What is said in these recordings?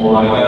我玩过呀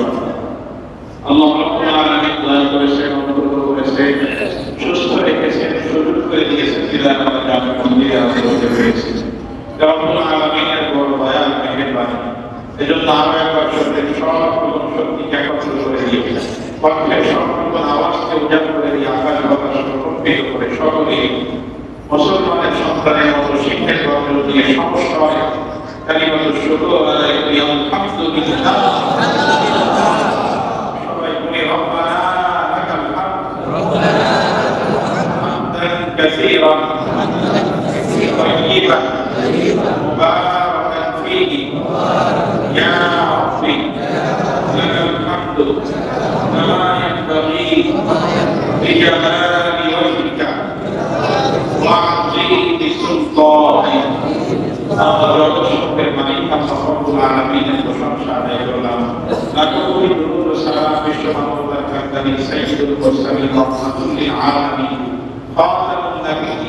বিদায় আমরা মন্দিরে হতে পেরেছি রব্বুল আলামিনের বড় দয়া মেহেরবানি এজন্য আমরা একবার সত্যের সব রকম শক্তিকে একত্র করে দিয়ে কণ্ঠের রকম আওয়াজকে উজাড় করে দিয়ে আকাশ বাতাস প্রকম্পিত করে সকলেই মুসলমানের সন্তানের মতো শিক্ষের গর্ব দিয়ে সমস্যা হয় কালিমাত শুকর আদায় করি আলহামদুলিল্লাহ كثيرا طيبا مباركا فيه يا ربي لك الحمد كما ينبغي لجلال وجهك وعظيم سلطانك أضرب شكر مليك صفوة العالمين وشمس عليه العالم أكون نور سلام الشمال وبركاته سيد المرسلين رحمة للعالمين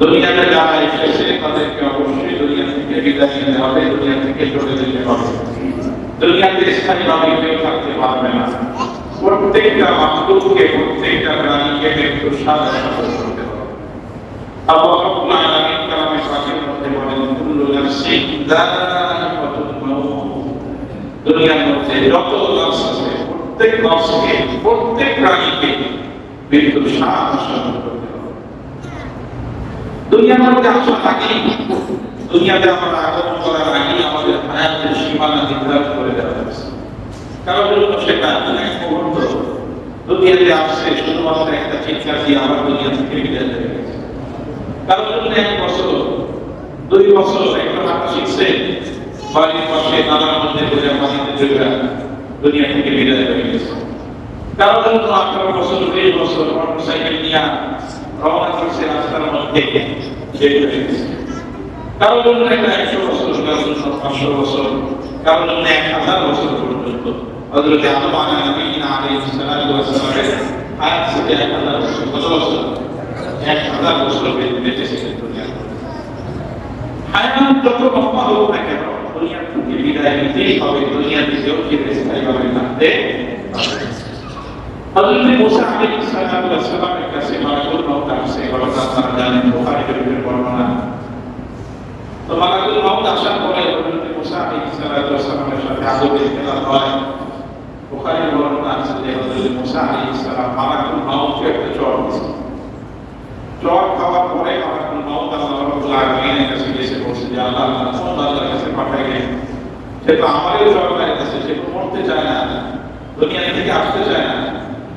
দুনিয়াতে যারা এসেছে, তাদেরকে অবশ্যই দুনিয়া থেকে বিদায় নিতে হবে, দুনিয়া থেকে চলে যেতে হবে। দুনিয়াতে স্থায়ীভাবে কেউ থাকতে পারবে না। প্রত্যেকটা মাহদুরকে প্রত্যেকটা প্রাণীকে যায়িকাতুল মাউত দুনিয়ার মধ্যে যত নফস আছে, প্রত্যেক প্রত্যেক প্রাণীকে মৃত্যুর হবে দুনিয়ার মধ্যে আসা থাকি দুনিয়াতে আমরা আগমন করার আগে আমাদের হায়াতের সীমানা নির্ধারণ করে দেওয়া হয়েছে। কারও জন্য সেটা দুনিয়াতে আসছে, শুধুমাত্র একটা চিৎকার দিয়ে আবার দুনিয়া থেকে বিদায় হয়ে গেছে। কারোর জন্য এক বছর, দুই বছর একটা হাঁটা শিখছে বাড়ির পাশে নানার মধ্যে ঘুরে পানিতে চলে দুনিয়া থেকে বিদায় হয়ে গেছে। কারোর জন্য আঠারো বছর বিশ বছর মোটর সাইকেল নিয়ে রওনা করছে রাস্তার মধ্যে কারোর জন্য একটা একশো বছর কারোর জন্য পাঁচশো বছর কারোর জন্য এক হাজার বছর পর্যন্ত হযরত আদম আলাইহিস সালাতু ওয়াস সালামের আজ থেকে এক হাজার বছর কত বছর এক হাজার বছর বেঁচে ছিলেন হায়াত যত লম্বা হোক না কেন দুনিয়া থেকে বিদায় নিতেই হবে দুনিয়া থেকেও ফিরে স্থায়ীভাবে থাকতে হযরত হয়। খাওয়ার পরে মালাকুল কাছে আল্লাহ পাঠাইলেন সে তো আমারই চর খাইতেছে সে মরতে না। দুনিয়া থেকে আসতে চায় না।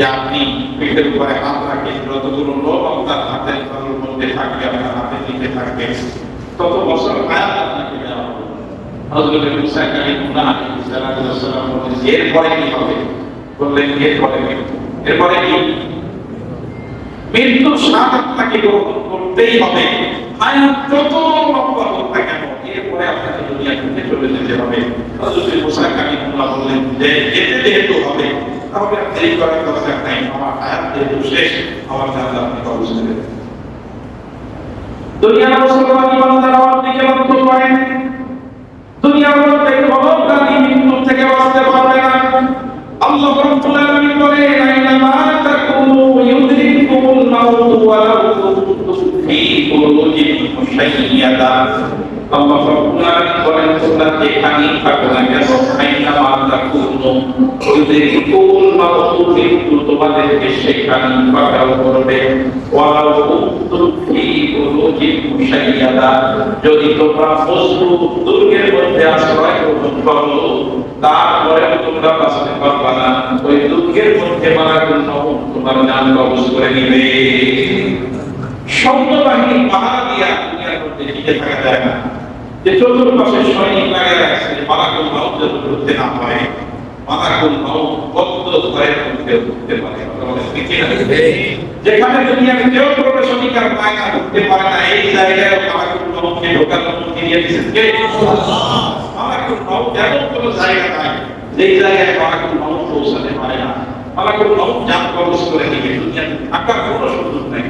যে আপনি পিঠের উপরে হাত রাখেন যতগুলো লোক আপনার হাতের তালুর মধ্যে থাকবে, আপনার হাতে নিতে থাকবে। তত বছর হায়াত আপনাকে দেওয়া হবে। দুনিয়া চলে যেতে হবে। যে যেতে যেহেতু হবে আর দেরি করার দরকার নাই আমার হায়াত যেহেতু শেষ, আমার জান্নাত আপনি কবজ দেন দুনিয়ার মুসলমান ইমানদার আমার দিকে লক্ষ্য করেন দুনিয়ার মধ্যে ক্ষমতালী মৃত্যু থেকে বাঁচতে পারবে না। আল্লাহ রাব্বুল আলামিন বলেন আইনামা তাকুনু ইউদরিকুমুল মাউত ওয়ালাউ কুনতুম ফি আল্লাহ রাব্বুল আলামিন বলেন, তোমরা যেখানেই থাকো না কেন তোমাদেরকে করবে যদি তোমরা দুর্গের মধ্যে আশ্রয় গ্রহণ করো তারপরেও তোমরা বাঁচতে পারবা না ওই দুঃখের মধ্যে মারা জন্য তোমার জান কবজ করে নিবে সৈন্য বাহিনী পাহারা দিয়া দুনিয়ার মধ্যে থাকা যায় না যে চতুর্পাশে সৈনিক লাগাই রাখছে যে মালাকুল মাউত যেন ঢুকতে না পারে মালাকুল মাউত কত ভয়ের মধ্যে ঢুকতে পারে? যেখানে দুনিয়ার কেউ প্রবেশনিকার পায় না ঢুকতে পারে না এই জায়গায় মালাকুল মাউতকে ঢোকার অনুমতি দিয়ে দিয়েছেন? কে? মালাকুল মাউত এমন কোনো জায়গা নাই যেই জায়গায় মালাকুল মাউত পৌঁছাতে পারে না। মালাকুল মাউত জান কবজ করে দুনিয়াতে থাকার কোনো সুযোগ নেই।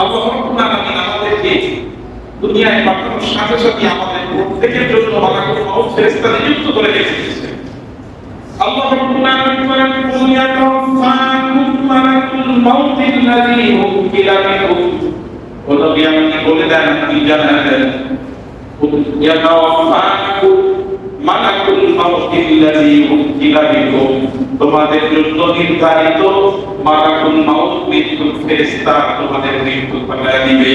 আল্লাহ রাব্বুল আলামিন আমাদেরকে দুনিয়ায় পাঠানোর সাথে সাথে আমাদের প্রত্যেকের জন্য মালাকুল মাউত ফেরেশতা নিযুক্ত করে বিকুম তোমাদের জন্য নির্ধারিত মালাকুল মাউত ফেরেশতা তোমাদের মৃত্যু দিবে।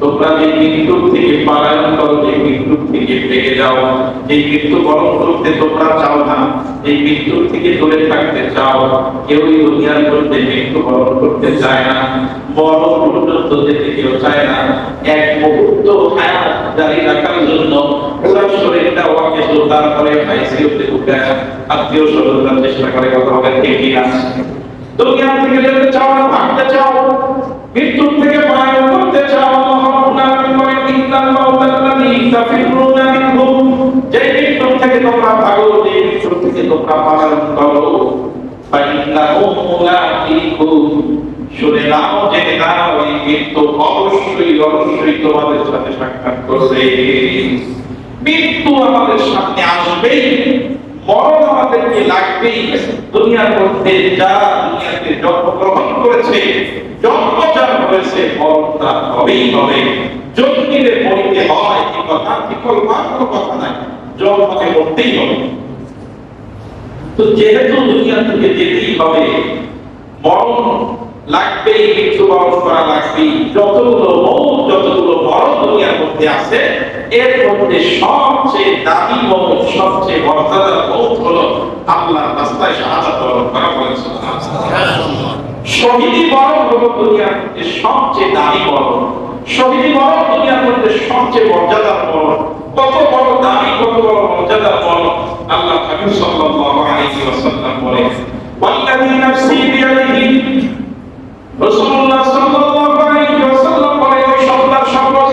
তোমরা যে মৃত্যুর থেকে পালায়ন করো, যে মৃত্যুর থেকে পেয়ে যাও, যে মৃত্যু বরণ করতে তোমরা চাও না এই মৃত্যুর থেকে দূরে থাকতে চাও, কেউই দুনিয়ার মধ্যে মৃত্যু বরণ করতে চায় না মরণ পর্যন্ত যেতে কেউ চায় না। এক মুহূর্ত হায়াত জারি রাখার জন্য পুরো শরীরটা ওয়াকে তারপরে আইসিইউতে ঢুকে আত্মীয় স্বজনরা চেষ্টা করে, কথা বলে, কে কি আছে? দুনিয়া থেকে যেতে চাও না, ভাগতে চাও। মৃত্যুর থেকে করতে চাও মৃত্যু অবশ্যই তোমাদের সাথে সাক্ষাৎ মৃত্যু আমাদের সামনে আসবেই, মরণ আমাদেরকে লাগবেই। দুনিয়ার মধ্যে যা দুনিয়াতে জন্মগ্রহণ করেছে হয়েছে মরণ তার হবেই হবে। জন্মিলে মরিতে হয় এই কথা বিকল মাত্র কথা নাই জন্মকে মরতেই হবে। তো যেহেতু দুনিয়া থেকে যেতেই হবে, মরণ লাগবেই মৃত্যুবরণ করা লাগবেই। যতগুলো মৌত যতগুলো মরণ দুনিয়ার মধ্যে আছে, এর মধ্যে সবচেয়ে দামি মৌত সবচেয়ে মর্যাদার মৌত হলো আল্লাহর রাস্তায় শাহাদাত বরণ করা বলেছে শহীদি বরণ হলো দুনিয়ার মধ্যে সবচেয়ে দামি বরণ। শহীদি বরণ দুনিয়ার মধ্যে সবচেয়ে মর্যাদার বরণ। কত বড় দামি, কত বড় মর্যাদার বরণ আল্লাহ হাবিব সাল্লাল্লাহু আলাইহি ওয়াসাল্লাম বলেন। ওয়াল্লাযী নাফসি বিয়াদিহি। রাসূলুল্লাহ সাল্লাল্লাহু আলাইহি ওয়াসাল্লাম বলেন, ওই সন্তান শপথ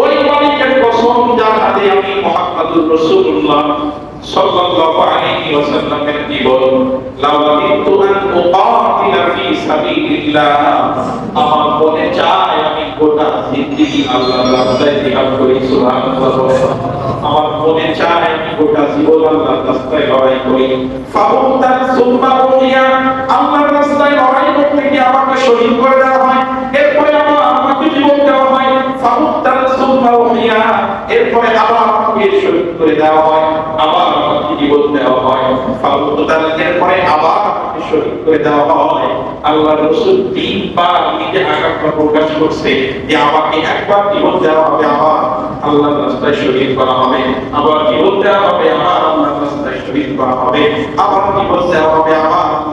ওই মালিকের কসম যার হাতে আমি মুহাম্মাদুর রাসূলুল্লাহ সাল্লাল্লাহু আলাইহি ওয়াসাল্লামের জীবন লাওয়াদিতু আন উকাতিলা ফি সাবিলিল্লাহ। আমার মনে চায় আমি গোটা জিন্দেগি আল্লাহর রাস্তায় জিহাদ করি, সুবহানাল্লাহ। আমার মনে চায় আমি গোটা জীবন আল্লাহর রাস্তায় লড়াই করি। ফাহুতান সুম্মা উলিয়া আল্লাহর রাস্তায় লড়াই করতে গিয়ে আমাকে শহীদ করে দেওয়া হয়। এরপরে আমার আমাকে জীবন দেওয়া হয়। ফাহুতান সুম্মা উলিয়া এরপরে আবার আমাকে শহীদ করে দেওয়া হয়। ফাহুতান এরপরে আবার শহীদ করে দেওয়া হয়। আল্লাহ রাসূল তিনবার নিজে আকাঙ্ক্ষা প্রকাশ করছে যে আমাকে একবার জীবন দেওয়া হবে, আবার রাস্তায় শহীদ করা হবে। আবার জীবন দেওয়া হবে, আবার রাস্তায় শহীদ করা হবে। আবার জীবন দেওয়া হবে, আবার আমি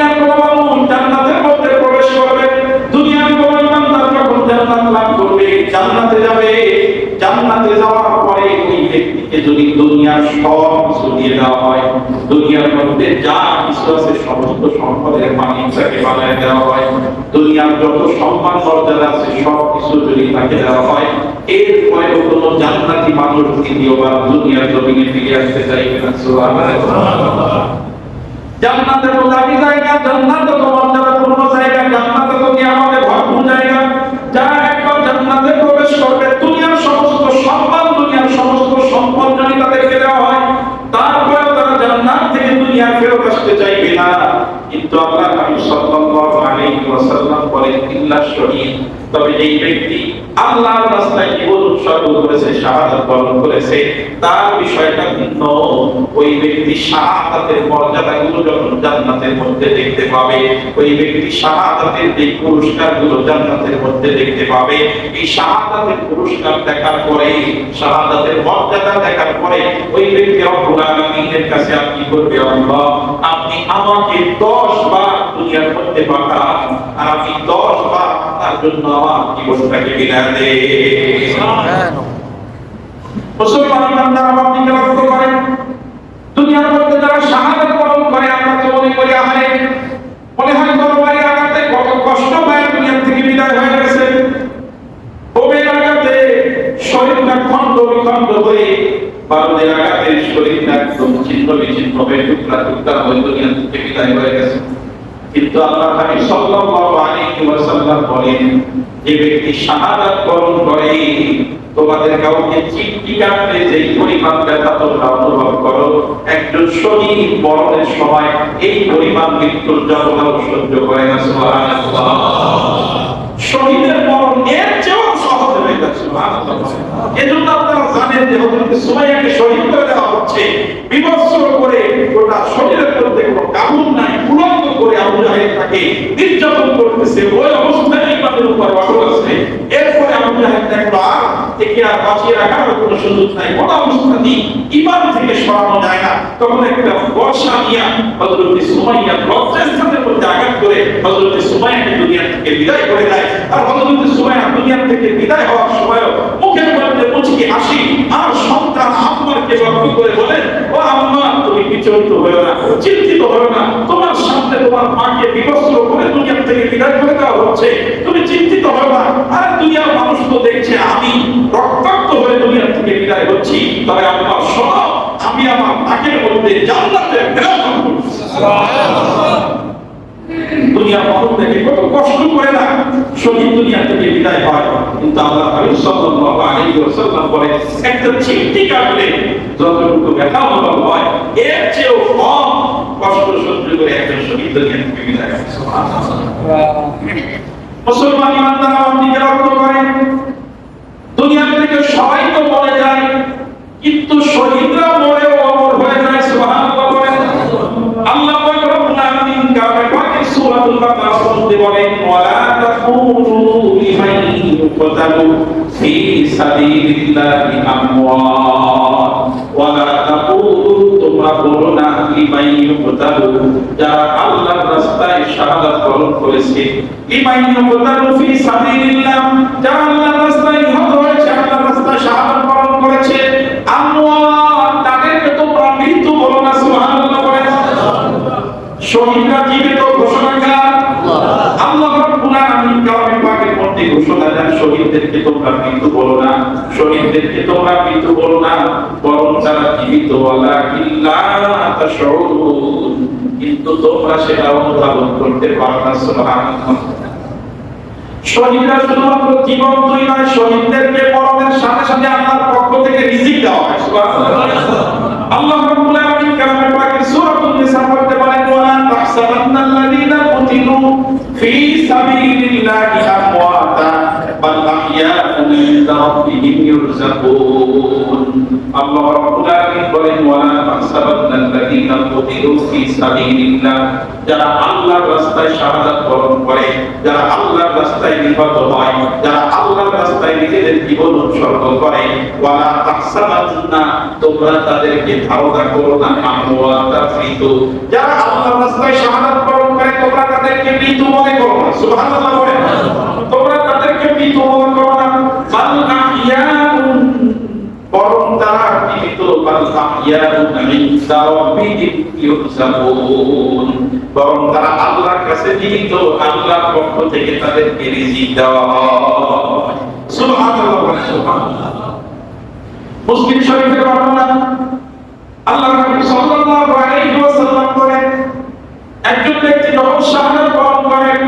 যা সমস্ত সম্পদের মালিক তাকে বানায় দেওয়া হয়। দুনিয়ার যত সম্মান মর্যাদা আছে সব কিছু যদি তাকে দেওয়া হয় এরপরে কোনো জান্নাতি মানুষ দ্বিতীয়বার দুনিয়ার জমিনে ফিরে আসতে চাইবে না সুবহানাল্লাহ। জান্নাতে তো দামি জায়গা জান্নাতে তো মর্যাদাপূর্ণ জায়গা জান্নাতে তো নিয়ামতে ভরপুর জায়গা যারা একবার জান্নাতে প্রবেশ করবে দুনিয়ার সমস্ত সম্মান দুনিয়ার সমস্ত সম্পদ যদি তাদেরকে দেওয়া হয় তারপরেও তারা জান্নাত থেকে দুনিয়া ফেরত আসতে চাইবে না কিন্তু আল্লাহ নবী সাল্লাল্লাহু ওয়াসাল্লাম বলেন, ইল্লা শহীদ। তবে যেই ব্যক্তি আল্লাহর রাস্তায় জীবন উৎসর্গ করেছে, শাহাদাত বরণ করেছে, তার বিষয়টা ভিন্ন। ওই ব্যক্তি শাহাদাতের মর্যাদাগুলো যখন জান্নাতের মধ্যে দেখতে পাবে, ওই ব্যক্তি শাহাদাতের যে পুরস্কারগুলো জান্নাতের মধ্যে দেখতে পাবে, এই শাহাদাতের পুরস্কার দেখার পরে, শাহাদাতের মর্যাদা দেখার পরে, ওই ব্যক্তি কাছে আপনি করবে আপনি আমাকে 10 বার দুনিয়ার মধ্যে পাঠান আর আমি 10 বার আপনার জন্য আমার জীবনটাকে বিদায় দেই। মুসলমান ইমানদার আপনি লক্ষ্য করেন? দুনিয়ার মধ্যে যারা শাহাদাত বরণ করে আমরা তো মনে করি আহারে মনে হয় তরবারি আঘাতে কত কষ্ট পায় দুনিয়া থেকে বিদায় হয়ে গেছে। বোমের আঘাতে শরীরটা খন্ড বিখণ্ড হয়ে বারুদের আঘাতে শরীরটা একদম ছিন্ন বিচ্ছিন্ন হয়ে টুকরা টুকরা হয়ে দুনিয়া থেকে বিদায় হয়ে গেছে। কিন্তু আল্লাহ নবী সাল্লাল্লাহু আলাইহি ওয়াসাল্লাম বলেন, যে ব্যক্তি শাহাদাত বরণ করে, তোমাদের কাউকে চিঠি কাটলে যে পরিমাণ ব্যথা তোমরা অনুভব করো, একজন শহীদ মরণের সময় এই পরিমাণ মৃত্যুর সহ্য করে না শহীদের এর চেয়েও সহজ হয়ে যাচ্ছে এজন্য আপনারা জানেন যে শহীদ করে দেওয়া হচ্ছে বিবস্ত্র করে গোটা শরীরের মধ্যে কোনো কাবুল নাই উলঙ্গ করে আবু জাহেল তাকে নির্যাতন করতেছে, ওই অবস্থায় ইমানের উপর অটল আছে। এরপরে আমাদের আর একে আর বাঁচিয়ে রাখার কোনো সুযোগ নাই। কোন অবস্থাতেই ইমান থেকে সরানো যায় না। তখন একটা বর্ষা নিয়ে হজরত সুমাইয়া করে হযরত সুমাইয়াকে দুনিয়া থেকে বিদায় করে দেয়। আর হযরত সুমাইয়া দুনিয়া থেকে বিদায় হওয়ার সময় মুখের মধ্যে মুচকি হাসি আর সন্তান আম্মাকে লক্ষ্য করে বলেন, ও আম্মা, তুমি বিচলিত হয়েও না, চিন্তিত হয়েও না। তোমার সামনে তোমার মাকে বিবস্ত্র করে দুনিয়া থেকে বিদায় করে দেওয়া হচ্ছে। তুমি চিন্তিত হও না। আর দুনিয়ার মানুষ তো দেখছে, আমি রক্তাক্ত হয়ে দুনিয়া থেকে বিদায় হচ্ছি। তবে আম্মা, শোনো, আমি আমার নাকের মধ্যে জান্নাতে বিরাজমান করছি মানুষ দেখে কত কষ্ট করে না শহীদ দুনিয়া থেকে বিদায় হয়। কিন্তু আল্লাহ হাবিব সাল্লাল্লাহু আলাইহি ওয়াসাল্লাম বলে, একটা কাটলে যতটুকু ব্যথা অনুভব হয়, এর চেয়েও কম কষ্ট সহ্য করে একজন শহীদ দুনিয়া থেকে বিদায় হয়। মুসলমান ইমানদার রক্ত করেন দুনিয়া থেকে সবাই তো মরে যায়, কিন্তু শহীদরা মরেও অমর হয়ে যায়, সুবহানাল্লাহ আল্লাহ পাক রব্বুল আলামিন কাবে পাকে সূরাতুল বাকারা শুনতে বলেন ওয়ালা তাকুলু লিমান ইউকতালু ফি সাবিলিল্লাহি আমওয়াত। ওয়ালা তাকুলু তোমরা বলো না লিমান ইউকতালু যারা আল্লাহর রাস্তায় শাহাদাত বরণ করেছে লিমান ইউকতালু ফি সাবিলিল্লাহ। যারা আল্লাহর রাস্তায় নিহত হয়েছে, আল্লাহর রাস্তায় শাহাদাত বরণ করেছে, আমওয়াত, তাদেরকে তোমরা মৃত্যু বলো না, সুবহানাল্লাহ শহীদরা জীবিত ঘোষণাকার আল্লাহ রাব্বুল আলামিন কালামে দেন শহীদদেরকে তোমরা মৃত্যু বলো না, শহীদদেরকে তোমরা মৃত্যু বলো না, বরং তারা জীবিত। কিন্তু তোমরা সেটা অনুধাবন করতে পারো না শহীদরা শুধুমাত্র জীবন্তই নয়, শহীদদেরকে মরণের সাথে সাথে আল্লাহর পক্ষ থেকে রিজিক দেওয়া হয় সুবহানাল্লাহ আল্লাহ রাব্বুল আলামিন কালামে পাকে সূরাতুন নিসা পড়তে বলেন ওয়ালা তাহসাবান্নাল্লাযীনা কুতিলু ফি সাবিলিল্লাহি আমওয়াতা বাল আহইয়াউন ইনদা রাব্বিহিম ইরযাকুন আল্লাহ রাব্বুল আলামিন বলেন ওয়ালা তাহসাবান্নাল্লাযীনা কুতিলু ফি সাবিলিল্লাহ যারা আল্লাহর রাস্তায় শাহাদাত বরণ করে, যারা আল্লাহর রাস্তায় নিহত হয়, যারা আল্লাহর রাস্তায় নিজেদের জীবন উৎসর্গ করে, ওয়ালা তাহসাবান্না, তোমরা তাদেরকে ধারণা করো না আমওয়াতা ফিতু যারা আল্লাহর রাস্তায় শাহাদাত বরণ করে তোমরা তাদেরকে মৃত্যু মনে করো না, সুবহানাল্লাহ তোমরা তাদেরকে মৃত্যু মনে করো না। বাল আহইয়াউন, বরং তারা জীবিত বাল আহইয়াউন ইনদা রাব্বিহিম ইউরযাকুন বরং তারা আল্লাহর কাছে জীবিত। আল্লাহর পক্ষ থেকে তাদেরকে রিজিক দেওয়া হয়। সুবহানাল্লাহ সুবহানাল্লাহ। মুসলিম শরীফের বর্ণনা আল্লাহ নবী সাল্লাল্লাহু আলাইহি ওয়াসাল্লাম বলেন একজন ব্যক্তি যখন শাহাদাত বরণ করেন।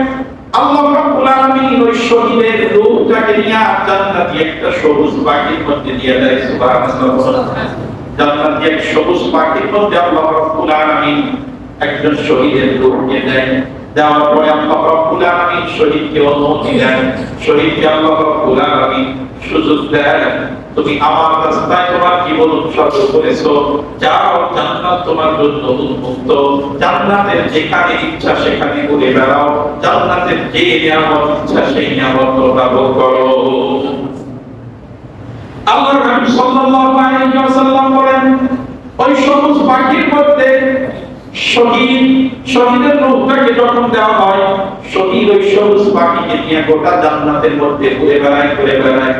আল্লাহ রাব্বুল আলামিন ওই শহীদের রূহটাকে নিয়ে জান্নাতি একটা সবুজ পাখির মধ্যে দিয়ে দেয়, সুবহানাল্লাহ। জান্নাতি এক সবুজ পাখির মধ্যে আল্লাহ রাব্বুল আলামিন একজন শহীদের রূহকে দেয়। দেওয়ার পরে আল্লাহ রাব্বুল আলামিন শহীদকে অনুমতি দেন। শহীদকে আল্লাহ রাব্বুল আলামিন সুযোগ দেন তুমি আমার রাস্তায় তোমার জীবন উৎসর্গ করেছ। যাও, জান্নাত তোমার জন্য উন্মুক্ত। জান্নাতের যেখানে ইচ্ছা সেখানে ঘুরে বেড়াও। জান্নাতের যে নিয়ামত ইচ্ছা, সেই নিয়ামত তোমরা ভোগ করো। আল্লাহর নবী সাল্লাল্লাহু আলাইহি ওয়াসাল্লাম বলেন, ওই সবুজ পাখির মধ্যে শহীদ শহীদের রূপটাকে যখন দেওয়া হয় শহীদ ওই সবুজ পাখিকে নিয়ে গোটা জান্নাতের মধ্যে ঘুরে বেড়ায় ঘুরে বেড়ায়।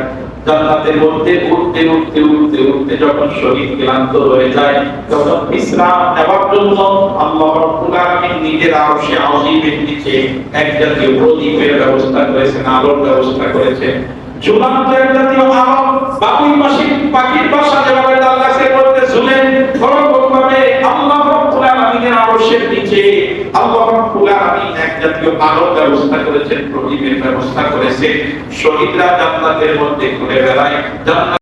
জান্নাতের মধ্যে উঠতে উঠতে উঠতে উঠতে যখন শহীদ ক্লান্ত হয়ে যায়, তখন বিশ্রাম নেওয়ার জন্য আল্লাহ রাব্বুল আলামিন নিজের আরশে আযীমের নিচে এক জাতীয় প্রদীপের ব্যবস্থা করেছেন, আলোর ব্যবস্থা করেছেন। ঝুলন্ত এক জাতীয় আলো, বাবুই পাখি পাখির বাসা যেভাবে তার গাছের মধ্যে ঝুলেন ওরকম ভাবে আল্লাহ রাব্বুল আরশের নিচে এক জাতীয় ব্যবস্থা করেছেন, প্রদীপের ব্যবস্থা করেছে শহীদরা জান্নাতের মধ্যে ঘুরে বেড়ায়, জান্নাত